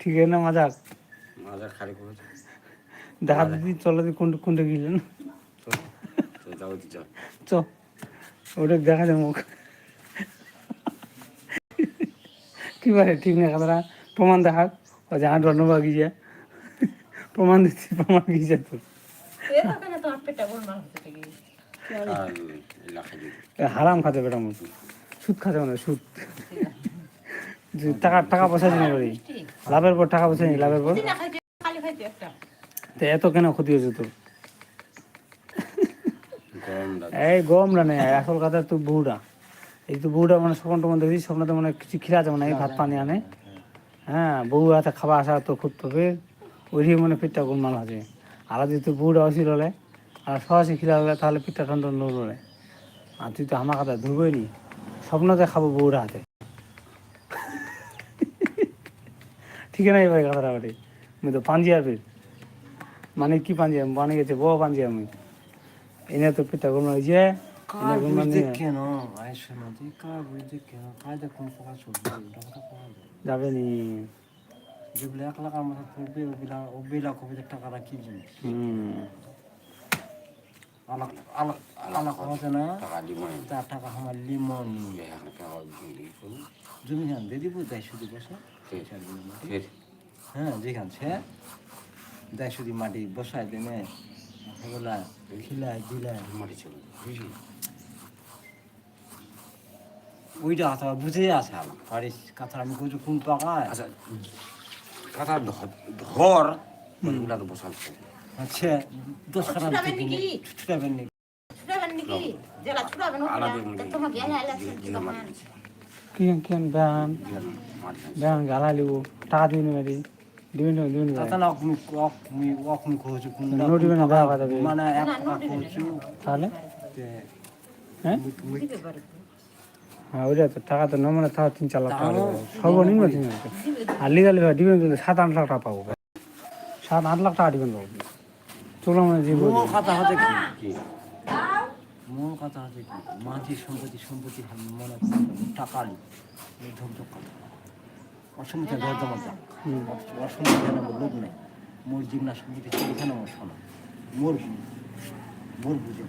ঠিক আছে না মজাক মাজার খালি করেছে দেখা দিদি চলো দি কোনটা কোনটা গিলেন যাও দি চল। চ ওটা দেখা যায় মুখ। কি বলে ঠিক না কথাটা? প্রমাণ দেখা। ও যে আট রন্ন গিয়ে প্রমাণ দিচ্ছি প্রমাণ গিয়ে তোর। আর এলাকা হারাম খাতে বেটা মুখ। সুদ খাতে মানে সুদ। টাকা টাকা পয়সা দিনে করি লাভের পর টাকা পয়সা নেই লাভের পর। তো এত কেন ক্ষতি হয়েছে তোর? এই গরম না নেই আসল কথা তো বউটা। এই তো বউটা মানে স্বপ্ন টমন দেখি স্বপ্নতে মানে কিছু খিরা আছে মানে এই ভাত পানি আনে। হ্যাঁ বউ হাতে খাবার আসা তো খুব তবে। ওই মানে পেটটা গোলমাল আছে। আর যদি তোর বউটা আসিল হলে আর সরাসরি খিরা হলে তাহলে পেটটা ঠান্ডা নড়লে আর তুই তো আমার কথা ধুবই নি। স্বপ্নতে খাব বউরা হাতে। ঠিক আছে না এবার কথাটা বাড়ি আমি তো পাঞ্জিয়ার মানে কি পাঞ্জিয়া? মানে গেছে বউ পাঞ্জিয়া আমি। এনে তো হয়েছে চলবে ওটা কথা কোয়া যাবে নি। যেগুলো এক লাখ আমার পড়বে ওগুলা ওগুলা কবিদের টাকাটা কি জিনিস? হুম। আলাক আলাক আলাক না? টাকা টাকা আমার লিমন। টাকা জমি দিয়ে দিব দেয় শুধু বসে হ্যাঁ যেখান সে দেয় শুধু মাটি বসায় দেনে ওগুলা খিলায় দিলায় মাটি চলে বুঝলি? ওইটা কথা বুঝে আছে আমার পারিস কথা আমি কইছি কোন পাকায় আচ্ছা কথা ধর ওগুলা তো বসাল আচ্ছা দশ থেকে ছুটাবেন নাকি? কিন কিন ব্যান ব্যান গালা লিব টাকা দিবি মারি দিবি না দিবি না তাতা না অকমি অকমি অকমি কইছি কোন নোটিবে না দেওয়া কথা মানে এক টাকা কইছি তাহলে? তে হ্যাঁ? হ্যাঁ ওইটা তো টাকা তো নমনে তাও তিন চার লাখ টাকা দেবে। সর্বনিম্ন তিন লাখ আর লিগালি দিবেন কিন্তু সাত আট লাখ টাকা পাবো। সাত আট লাখ টাকা দিবেন চলো মানে মূল কথা হচ্ছে কি? কি? মূল কথা হচ্ছে কি মাঝি সম্পত্তি সম্পত্তি মনে ধক ধক কথা। যাক অসম্মতি যেন লোক নেই। মোর জিগনা সম্পত্তি এখানে আমার শোনা মোর মোর বুঝে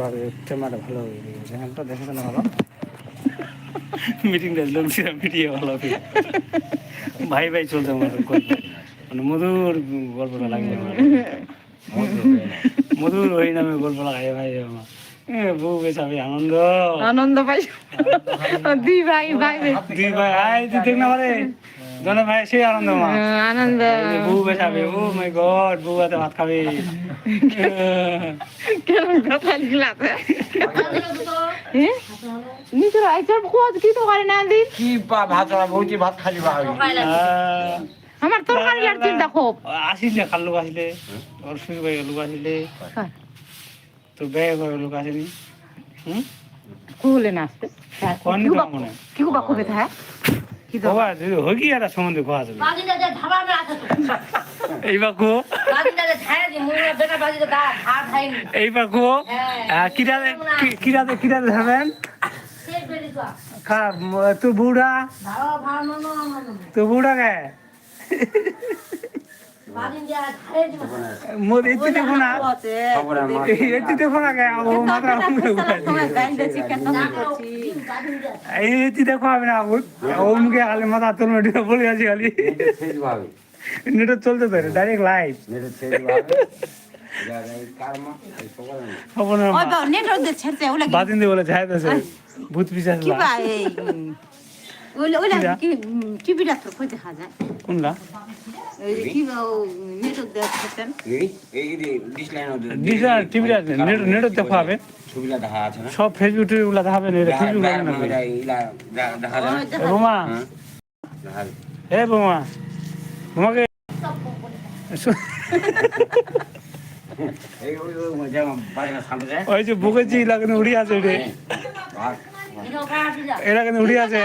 ভাবে ভালো হয়ে গেছে চ্যানেলটা দেখে তো ভালো মিটিংটা লোকছিলাম মিটিয়ে ভালো ভাই ভাই চলছে আমার মানে মধুর গল্পটা লাগে আমার। মধুর ওই নামে গল্প লাগাই ভাই আমার। বউ বেশ আমি আনন্দ। আনন্দ পাই দুই ভাই ভাই। দুই ভাই আই তুই দেখ না পারে জনে ভাই সেই আনন্দ মা আনন্দ। এই যে বউ ও মাই গড বউ হাতে ভাত খাবে। কেমন কথা লিখলাতে নিজের আইচার খোঁজ কি তো করে না দিন। কি ভাত বলছি ভাত খালি আহ, আমার তরকারি আর চিন্তা খুব। আসিলে খাল লোক আসিলে ওর শুরু ভাই লোক আসিলে। তো ব্যয় করে লোক আসেনি। হুম? কুলে নাচতে কোন দিন মনে কি কুবা কবে থাকে কি তো বাবা যদি হয় কি একটা সম্বন্ধে কোয়া যাবে এইবার কো কো কিরাতে কিরাতে কিরাতে ধরবেন খা তুই বুড়া। তু বুড়া গে মোর এতে দেখো না এতে দেখো না ও মাথা এই এতে দেখো আমি না ও মুখে খালি মাথা তোর মেটে বলে আছি খালি। নেট চলতে তো ডাইরেক্ট লাইভ বাদিন দিয়ে বলে তো ভূত এই? এই যে ডিশ লাইন ডিসা টিভি আছে নেট নেট দেখো দেখা আছে না? সব ফেসবুক টিভি দেখাবে লাগে না দেখা ইলা দেখা যায় না? এ বোমা। যায়। এ বোমা। ওই যায়। যে বুকেছি লাগানো উড়ি আছে এরা কিন্তু উড়ি আছে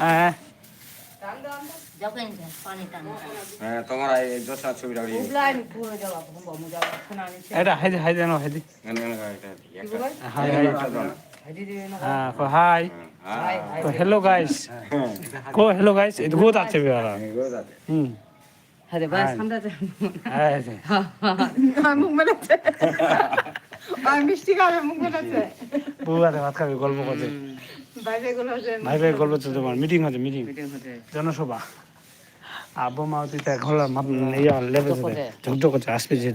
হ্যাঁ হ্যাঁ হাই হাই জানো হাই দি এখানে এখানে একটা একটা হাই হাই একটা দাও না। হ্যাঁ কো হাই হ্যাঁ কো হ্যালো গাইস কো হ্যালো গাইস এটা গোদ আছে বেলা হ্যাঁ গো দাদা হুম আরে বাস আমরা হ্যাঁ হ্যাঁ মুখ মেলাচ্ছে আর মিষ্টি খাবে মুখ মেলাচ্ছে বউ আছে ভাত খাবে গল্প করছে বাইরে গল্প চলছে তোমার মিটিং হচ্ছে মিটিং জনসভা আব্বু মা তুই ইয়া লেবে ঝকঝক করছে আসবে যে